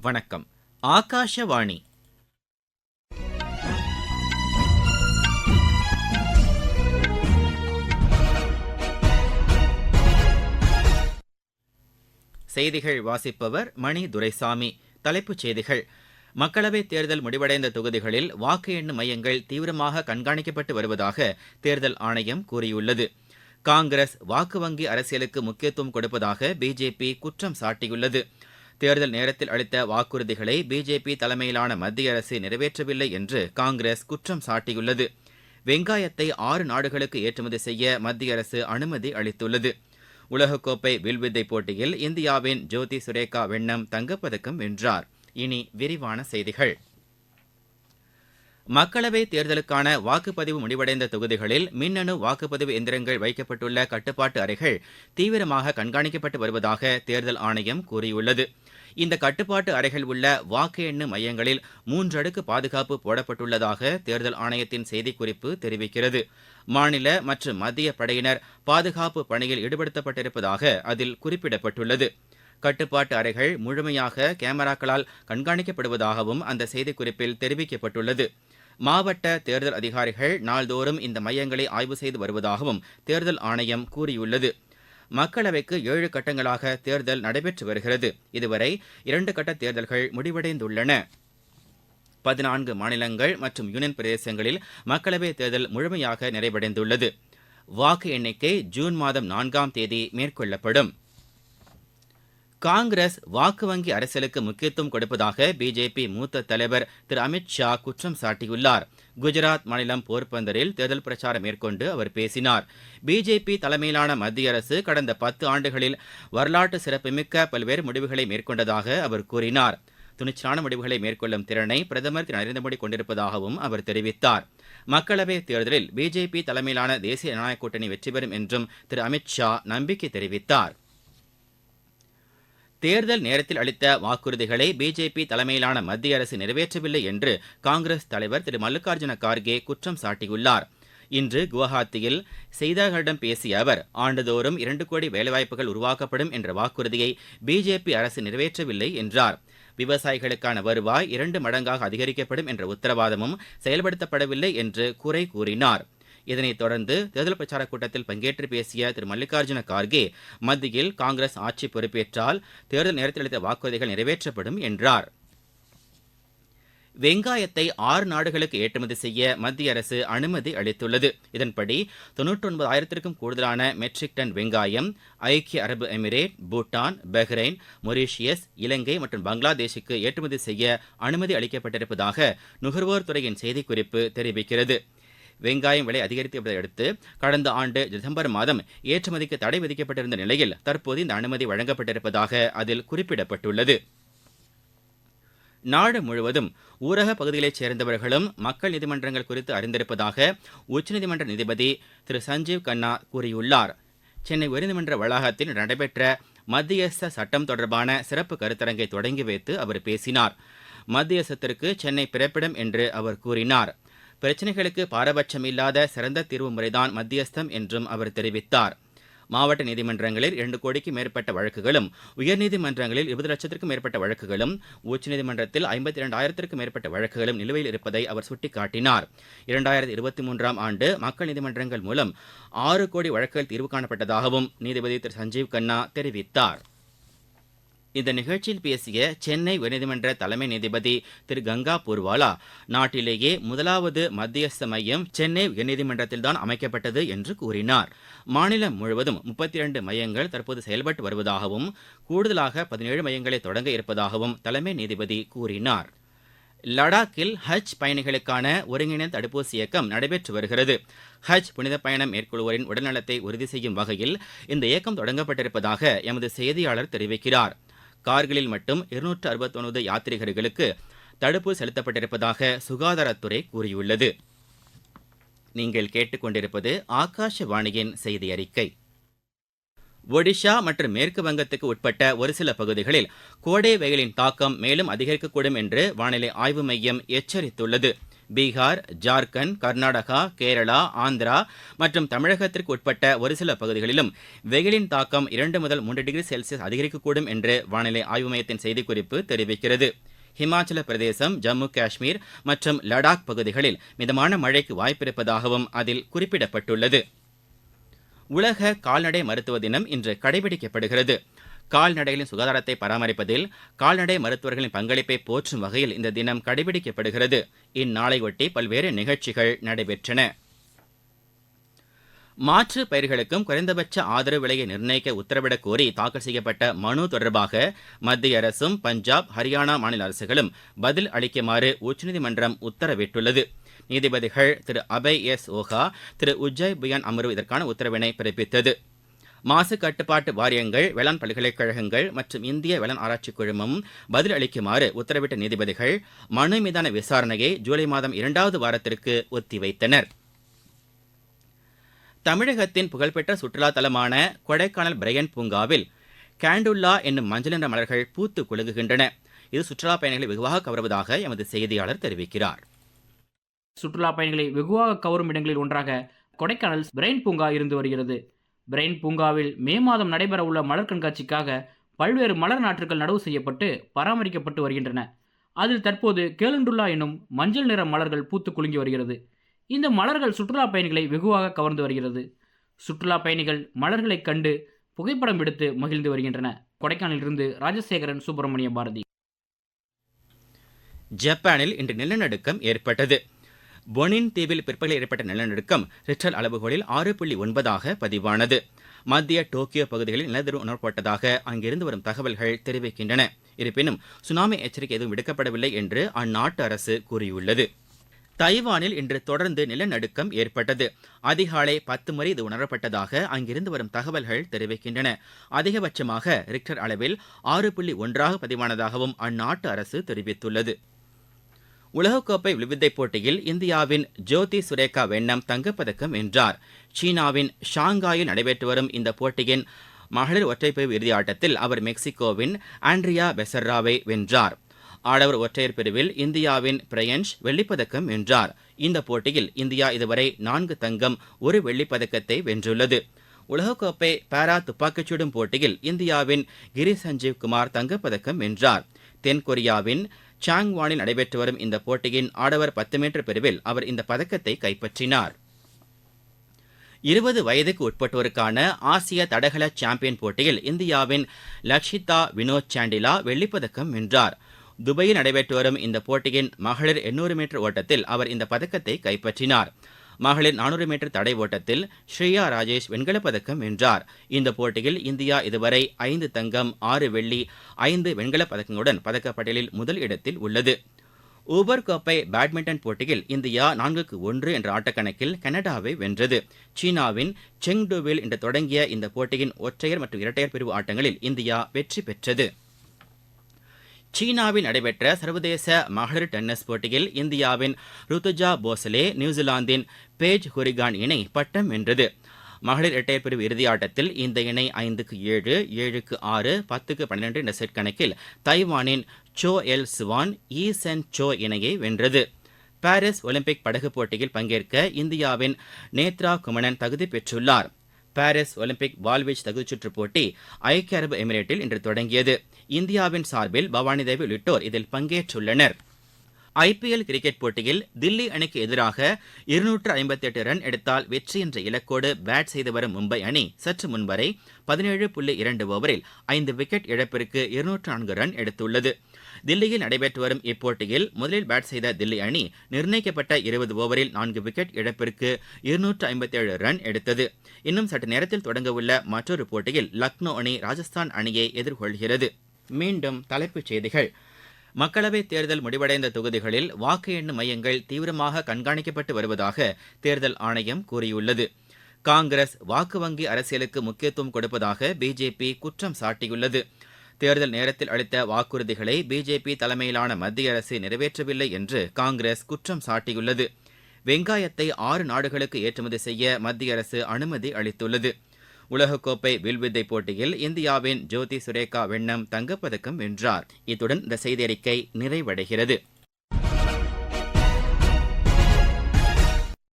வணக்கம். ஆகாஷவாணி. செய்திகள் வாசிப்பவர் மணி துரைசாமி. தலைப்புச் செய்திகள். மக்களவைத் தேர்தல் முடிவடைந்த தொகுதிகளில் வாக்கு எண்ணும் மையங்கள் தீவிரமாக கண்காணிக்கப்பட்டு வருவதாக தேர்தல் ஆணையம் கூறியுள்ளது. காங்கிரஸ் வாக்கு வங்கி அரசியலுக்கு முக்கியத்துவம் கொடுப்பதாக பிஜேபி குற்றம் சாட்டியுள்ளது. தேர்தல் நேரத்தில் அளித்த வாக்குறுதிகளை பிஜேபி தலைமையிலான மத்திய அரசு நிறைவேற்றவில்லை என்று காங்கிரஸ் குற்றம் சாட்டியுள்ளது. வெங்காயத்தை ஆறு நாடுகளுக்கு ஏற்றுமதி செய்ய மத்திய அரசு அனுமதி அளித்துள்ளது. உலகக்கோப்பை வில்வித்தை போட்டியில் இந்தியாவின் ஜோதி சுரேகா வெண்ணம் தங்கப்பதக்கம் வென்றார். இனி விரிவான செய்திகள். மக்களவைத் தேர்தலுக்கான வாக்குப்பதிவு முடிவடைந்த தொகுதிகளில் மின்னணு வாக்குப்பதிவு எந்திரங்கள் வைக்கப்பட்டுள்ள கட்டுப்பாட்டு அறைகள் தீவிரமாக கண்காணிக்கப்பட்டு வருவதாக தேர்தல் ஆணையம் கூறியுள்ளது. இந்த கட்டுப்பாட்டு அறைகள் உள்ள வாக்கு எண்ணும் மையங்களில் மூன்றடுக்கு பாதுகாப்பு போடப்பட்டுள்ளதாக தேர்தல் ஆணையத்தின் செய்திக்குறிப்பு தெரிவிக்கிறது. மாநில மற்றும் மத்திய படையினர் பாதுகாப்பு பணியில் ஈடுபடுத்தப்பட்டிருப்பதாக அதில் குறிப்பிடப்பட்டுள்ளது. கட்டுப்பாட்டு அறைகள் முழுமையாக கேமராக்களால் கண்காணிக்கப்படுவதாகவும் அந்த செய்திக்குறிப்பில் தெரிவிக்கப்பட்டுள்ளது. மாவட்ட தேர்தல் அதிகாரிகள் நாள்தோறும் இந்த மையங்களை ஆய்வு செய்து வருவதாகவும் தேர்தல் ஆணையம் கூறியுள்ளது. மக்களவைக்கு ஏழு கட்டங்களாக தேர்தல் நடைபெற்று வருகிறது. இதுவரை இரண்டு கட்ட தேர்தல்கள் முடிவடைந்துள்ளன. பதினான்கு மாநிலங்கள் மற்றும் யூனியன் பிரதேசங்களில் மக்களவைத் தேர்தல் முழுமையாக நிறைவடைந்துள்ளது. வாக்கு எண்ணிக்கை ஜூன் மாதம் நான்காம் தேதி மேற்கொள்ளப்படும். காங்கிரஸ் வாக்கு வங்கி அரசியலுக்கு முக்கியத்துவம் கொடுப்பதாக பிஜேபி மூத்த தலைவர் திரு அமித் ஷா குற்றம் சாட்டியுள்ளார். குஜராத் மாநிலம் போர்பந்தரில் தேர்தல் பிரச்சாரம் மேற்கொண்டு அவர் பேசினார். பிஜேபி தலைமையிலான மத்திய அரசு கடந்த பத்து ஆண்டுகளில் வரலாற்று சிறப்புமிக்க பல்வேறு முடிவுகளை மேற்கொண்டதாக அவர் கூறினார். துணிச்சலான முடிவுகளை மேற்கொள்ளும் திறனை பிரதமர் திரு நரேந்திர மோடி கொண்டிருப்பதாகவும் அவர் தெரிவித்தார். மக்களவைத் தேர்தலில் பிஜேபி தலைமையிலான தேசிய ஜனநாயக கூட்டணி வெற்றி பெறும் என்றும் திரு அமித் ஷா நம்பிக்கை தெரிவித்தார். தேர்தல் நேரத்தில் அளித்த வாக்குறுதிகளை பிஜேபி தலைமையிலான மத்திய அரசு நிறைவேற்றவில்லை என்று காங்கிரஸ் தலைவர் திரு மல்லிகார்ஜுன கார்கே குற்றம் சாட்டியுள்ளார். இன்று குவஹாத்தியில் செய்தியாளர்களிடம் பேசிய அவர் ஆண்டுதோறும் இரண்டு கோடி வேலைவாய்ப்புகள் உருவாக்கப்படும் என்ற வாக்குறுதியை பிஜேபி அரசு நிறைவேற்றவில்லை என்றார். விவசாயிகளுக்கான வருவாய் இரண்டு மடங்காக அதிகரிக்கப்படும் என்ற உத்தரவாதமும் செயல்படுத்தப்படவில்லை என்று குறை கூறினார். இதனைத் தொடர்ந்து தேர்தல் பிரச்சாரக் கூட்டத்தில் பங்கேற்று பேசிய திரு. மல்லிகார்ஜுன கார்கே மத்தியில் காங்கிரஸ் ஆட்சி பொறுப்பேற்றால் தேர்தல் நேரத்தில் அளித்த வாக்குறுதிகள் நிறைவேற்றப்படும் என்றார். வெங்காயத்தை ஆறு நாடுகளுக்கு ஏற்றுமதி செய்ய மத்திய அரசு அனுமதி அளித்துள்ளது. இதன்படி தொன்னூற்றி ஆயிரத்திற்கும் கூடுதலான மெட்ரிக் டன் வெங்காயம் ஐக்கிய அரபு Emirate Bhutan Bahrain Mauritius Ilangai மற்றும் பங்களாதேஷுக்கு ஏற்றுமதி செய்ய அனுமதி அளிக்கப்பட்டிருப்பதாக நுகர்வோர் துறையின் செய்திக்குறிப்பு தெரிவிக்கிறது. வெங்காயம் விலை அதிகரித்ததை அடுத்து கடந்த ஆண்டு டிசம்பர் மாதம் ஏற்றுமதிக்கு தடை விதிக்கப்பட்டிருந்த நிலையில் தற்போது இந்த அனுமதி வழங்கப்பட்டிருப்பதாக அதில் குறிப்பிடப்பட்டுள்ளது. நாடு முழுவதும் ஊரக பகுதிகளைச் சேர்ந்தவர்களும் மக்கள் நீதிமன்றங்கள் குறித்து அறிந்திருப்பதாக உச்சநீதிமன்ற நீதிபதி திரு சஞ்சீவ் கன்னா கூறியுள்ளார். சென்னை உயர்நீதிமன்ற வளாகத்தில் நடைபெற்ற மத்தியஸ்த சட்டம் தொடர்பான சிறப்பு கருத்தரங்கை தொடங்கி வைத்து அவர் பேசினார். மத்தியஸ்தத்திற்கு சென்னை பிறப்பிடம் என்று அவர் கூறினார். பிரச்சினைகளுக்கு பாரபட்சம் இல்லாத சிறந்த தீர்வு முறைதான் மத்தியஸ்தம் என்றும் அவர் தெரிவித்தார். மாவட்ட நீதிமன்றங்களில் இரண்டு கோடிக்கு மேற்பட்ட வழக்குகளும் உயர்நீதிமன்றங்களில் இருபது லட்சத்திற்கும் மேற்பட்ட வழக்குகளும் உச்சநீதிமன்றத்தில் ஐம்பத்தி இரண்டாயிரத்திற்கும் மேற்பட்ட வழக்குகளும் நிலுவையில் இருப்பதை அவர் சுட்டிக்காட்டினார். இரண்டாயிரத்தி இருபத்தி மூன்றாம் ஆண்டு மக்கள் நீதிமன்றங்கள் மூலம் ஆறு கோடி வழக்குகள் தீர்வு காணப்பட்டதாகவும் நீதிபதி திரு சஞ்சீவ் கன்னா தெரிவித்தார். இந்த நிகழ்ச்சியில் பேசிய சென்னை உயர்நீதிமன்ற தலைமை நீதிபதி திரு கங்கா பூர்வாலா நாட்டிலேயே முதலாவது மத்தியஸ்த மையம் சென்னை உயர்நீதிமன்றத்தில்தான் அமைக்கப்பட்டது என்று கூறினார். மாநிலம் முழுவதும் முப்பத்தி இரண்டு மையங்கள் தற்போது செயல்பட்டு வருவதாகவும் கூடுதலாக பதினேழு மையங்களை தொடங்க இருப்பதாகவும் தலைமை நீதிபதி கூறினார். லடாக்கில் ஹஜ் பயணிகளுக்கான ஒருங்கிணைந்த தடுப்பூசி இயக்கம் நடைபெற்று வருகிறது. ஹஜ் புனித பயணம் மேற்கொள்வோரின் உடல்நலத்தை உறுதி செய்யும் வகையில் இந்த இயக்கம் தொடங்கப்பட்டிருப்பதாக எமது செய்தியாளர் தெரிவிக்கிறார். கார்கிலில் மட்டும் இருநூற்று அறுபத்தொன்பது யாத்ரீகர்களுக்கு தடுப்பூசி செலுத்தப்பட்டிருப்பதாக சுகாதாரத்துறை கூறியுள்ளது. நீங்கள் கேட்டுக்கொண்டிருப்பது ஆகாஷவாணியின் செய்தி அறிக்கை ஒடிஷா மற்றும் மேற்கு வங்கத்துக்கு உட்பட்ட ஒரு சில பகுதிகளில் கோடை வெயிலின் தாக்கம் மேலும் அதிகரிக்கக்கூடும் என்று வானிலை ஆய்வு மையம் எச்சரித்துள்ளது. பீகார் ஜார்க்கண்ட் கர்நாடகா கேரளா ஆந்திரா மற்றும் தமிழகத்திற்கு உட்பட்ட ஒரு சில பகுதிகளிலும் வெயிலின் தாக்கம் இரண்டு முதல் மூன்று டிகிரி செல்சியஸ் அதிகரிக்கக்கூடும் என்று வானிலை ஆய்வு மையத்தின் செய்திக்குறிப்பு தெரிவிக்கிறது. ஹிமாச்சல பிரதேசம் ஜம்மு காஷ்மீர் மற்றும் லடாக் பகுதிகளில் மிதமான மழைக்கு வாய்ப்பிருப்பதாகவும் அதில் குறிப்பிடப்பட்டுள்ளது. உலக கால்நடை மருத்துவ தினம் இன்று கடைபிடிக்கப்படுகிறது. கால்நடைகளின் சுகாதாரத்தை பராமரிப்பதில் கால்நடை மருத்துவர்களின் பங்களிப்பை போற்றும் வகையில் இந்த தினம் கடைபிடிக்கப்படுகிறது. இந்நாளையொட்டி பல்வேறு நிகழ்ச்சிகள் நடைபெற்றன. மாற்று பயிர்களுக்கும் குறைந்தபட்ச ஆதரவு விலையை நிர்ணயிக்க உத்தரவிடக் கோரி தாக்கல் செய்யப்பட்ட மனு தொடர்பாக மத்திய அரசும் பஞ்சாப் ஹரியானா மாநில அரசுகளும் பதில் அளிக்குமாறு உச்சநீதிமன்றம் உத்தரவிட்டுள்ளது. நீதிபதிகள் திரு அபய் எஸ் ஓஹா திரு உஜய் புயான் அமர்வு இதற்கான உத்தரவினை பிறப்பித்தது. மாசு கட்டுப்பாட்டு வாரியங்கள் வேளாண் பல்கலைக்கழகங்கள் மற்றும் இந்திய வேளாண் ஆராய்ச்சி குழுமம் பதில் அளிக்குமாறு உத்தரவிட்ட நீதிபதிகள் மனு மீதான விசாரணையை ஜூலை மாதம் இரண்டாவது வாரத்திற்கு ஒத்திவைத்தனர். தமிழகத்தின் புகழ்பெற்ற சுற்றுலா தலமான கொடைக்கானல் பிரையன் பூங்காவில் கேண்டுல்லா என்னும் மஞ்சள் நிற மலர்கள் பூத்து குலுங்குகின்றன. இது சுற்றுலா பயணிகளை வெகுவாக கவருவதாக எமது செய்தியாளர் தெரிவிக்கிறார். சுற்றுலா பயணிகளை வெகுவாக கவரும் இடங்களில் ஒன்றாக கொடைக்கானல் பிரைன் பூங்கா இருந்து வருகிறது. பிரெயின் பூங்காவில் மே மாதம் நடைபெறவுள்ள மலர் கண்காட்சிக்காக பல்வேறு மலர் நாற்றுகள் நடவு செய்யப்பட்டு பராமரிக்கப்பட்டு வருகின்றன. அதில் தற்போது கேளுண்டுல்லா என்னும் மஞ்சள் நிற மலர்கள் பூத்து குலுங்கி வருகிறது. இந்த மலர்கள் சுற்றுலா பயணிகளை வெகுவாக கவர்ந்து வருகிறது. சுற்றுலா பயணிகள் மலர்களைக் கண்டு புகைப்படம் எடுத்து மகிழ்ந்து வருகின்றன. கொடைக்கானலிலிருந்து ராஜசேகரன் சுப்பிரமணிய பாரதி. ஜப்பானில் இன்று நிலநடுக்கம் ஏற்பட்டது. பொனின் தீவில் பிற்பகலில் ஏற்பட்ட நிலநடுக்கம் ரிக்டர் அளவுகோலில் ஆறு புள்ளி ஒன்பதாக பதிவானது. மத்திய டோக்கியோ பகுதிகளில் நிலநடுக்கம் உணரப்பட்டதாக அங்கிருந்து வரும் தகவல்கள் தெரிவிக்கின்றன. இருப்பினும் சுனாமி எச்சரிக்கை எதுவும் விடுக்கப்படவில்லை என்று அந்நாட்டு அரசு கூறியுள்ளது. தைவானில் இன்று தொடர்ந்து நிலநடுக்கம் ஏற்பட்டது. அதிகாலை பத்து முறை இது உணரப்பட்டதாக அங்கிருந்து வரும் தகவல்கள் தெரிவிக்கின்றன. அதிகபட்சமாக ரிக்டர் அளவில் ஆறு புள்ளி ஒன்றாக பதிவானதாகவும் அந்நாட்டு அரசு தெரிவித்துள்ளது. உலகக்கோப்பை வில்வித்தை போட்டியில் இந்தியாவின் ஜோதி சுரேகா வெண்ணம் தங்கப்பதக்கம் வென்றார். சீனாவின் ஷாங்காயில் நடைபெற்று வரும் இந்த போட்டியின் மகளிர் ஒற்றைப்பிரிவு இறுதி ஆட்டத்தில் அவர் மெக்சிகோவின் ஆண்ட்ரியா பெசர்ராவை வென்றார். ஆடவர் ஒற்றையர் பிரிவில் இந்தியாவின் பிரயன்ஷ் வெள்ளிப்பதக்கம் வென்றார். இந்த போட்டியில் இந்தியா இதுவரை நான்கு தங்கம் ஒரு வெள்ளிப்பதக்கத்தை வென்றுள்ளது. உலகக்கோப்பை பாரா துப்பாக்கிச்சுடும் போட்டியில் இந்தியாவின் கிரி சஞ்சீவ் குமார் தங்கப்பதக்கம் வென்றார். தென்கொரியாவின் சாங்வானில் நடைபெற்று வரும் இந்த போட்டியின் ஆடவர் பத்து மீட்டர் பிரிவில் அவர் இந்த பதக்கத்தை கைப்பற்றினார். இருபது வயதுக்கு உட்பட்டோருக்கான ஆசிய தடகள சாம்பியன் போட்டியில் இந்தியாவின் லக்ஷிதா வினோத் சாண்டிலா வெள்ளிப்பதக்கம் வென்றார். துபாயில் நடைபெற்று வரும் இந்த போட்டியின் மகளிர் எண்ணூறு மீட்டர் ஓட்டத்தில் அவர் இந்த பதக்கத்தை கைப்பற்றினார். மகளிர் நானூறு மீட்டர் தடை ஓட்டத்தில் ஸ்ரீயா ராஜேஷ் வெண்கலப் பதக்கம் வென்றார். இந்த போட்டியில் இந்தியா இதுவரை ஐந்து தங்கம் ஆறு வெள்ளி ஐந்து வெண்கலப் பதக்கங்களுடன் பதக்கப்பட்டியலில் முதல் இடத்தில் உள்ளது. ஊபர் கோப்பை பேட்மிண்டன் போட்டியில் இந்தியா நான்குக்கு ஒன்று என்ற ஆட்டக்கணக்கில் கனடாவை வென்றது. சீனாவின் செங்டுவில் இன்று தொடங்கிய இந்த போட்டியின் ஒற்றையர் மற்றும் இரட்டையர் பிரிவு ஆட்டங்களில் இந்தியா வெற்றி பெற்றது. சீனாவில் நடைபெற்ற சர்வதேச மகளிர் டென்னிஸ் போட்டியில் இந்தியாவின் ருத்துஜா போசலே நியூசிலாந்தின் பேஜ் ஹொரிகான் இணை பட்டம் வென்றது. மகளிர் இரட்டையர் பிரிவு இறுதி ஆட்டத்தில் இந்த இணை ஐந்துக்கு ஏழு ஏழுக்கு ஆறு பத்துக்கு பன்னிரண்டு என்ற செட் கணக்கில் தைவானின் சோ எல் சுவான் ஈ சென் சோ இணையை வென்றது. பாரிஸ் ஒலிம்பிக் படகு போட்டியில் பங்கேற்க இந்தியாவின் நேத்ரா குமணன் தகுதி பெற்றுள்ளார். பாரிஸ் ஒலிம்பிக் வால்வீச் தகுதிச்சுற்று போட்டி ஐக்கிய அரபு எமிரேட்டில் இன்று தொடங்கியது. இந்தியாவின் சார்பில் பவானி தேவி உள்ளிட்டோர் இதில் பங்கேற்றுள்ளனர் ஐபிஎல் கிரிக்கெட் போட்டியில் தில்லி அணிக்கு எதிராக இருநூற்று ஐம்பத்தி எட்டு ரன் எடுத்தால் வெற்றி என்ற இலக்கோடு பேட் செய்து வரும் மும்பை அணி சற்று முன்வரை பதினேழு புள்ளி இரண்டு ஓவரில் ஐந்து விக்கெட் இழப்பிற்கு இருநூற்று நான்கு ரன் எடுத்துள்ளது. தில்லியில் நடைபெற்று வரும் இப்போட்டியில் முதலில் பேட் செய்த தில்லி அணி நிர்ணயிக்கப்பட்ட இருபது ஓவரில் நான்கு விக்கெட் இழப்பிற்கு இருநூற்று ஐம்பத்தி ஏழு ரன் எடுத்தது. இன்னும் சற்று நேரத்தில் தொடங்கவுள்ள மற்றொரு போட்டியில் லக்னோ அணி ராஜஸ்தான் அணியை எதிர்கொள்கிறது. மீண்டும் தலைப்புச் செய்திகள். மக்களவைத் தேர்தல் முடிவடைந்த தொகுதிகளில் வாக்கு எண்ணும் மையங்கள் தீவிரமாக கண்காணிக்கப்பட்டு வருவதாக தேர்தல் ஆணையம் கூறியுள்ளது. காங்கிரஸ் வாக்கு வங்கி அரசியலுக்கு முக்கியத்துவம் கொடுப்பதாக பிஜேபி குற்றம் சாட்டியுள்ளது. தேர்தல் நேரத்தில் அளித்த வாக்குறுதிகளை பிஜேபி தலைமையிலான மத்திய அரசு நிறைவேற்றவில்லை என்று காங்கிரஸ் குற்றம் சாட்டியுள்ளது. வெங்காயத்தை ஆறு நாடுகளுக்கு ஏற்றுமதி செய்ய மத்திய அரசு அனுமதி அளித்துள்ளது. உலகக்கோப்பை வில்வித்தை போட்டியில் இந்தியாவின் ஜோதி சுரேகா வெண்ணம் தங்கப்பதக்கம் வென்றார். இத்துடன் இந்த செய்தி அறிக்கை நிறைவடைகிறது.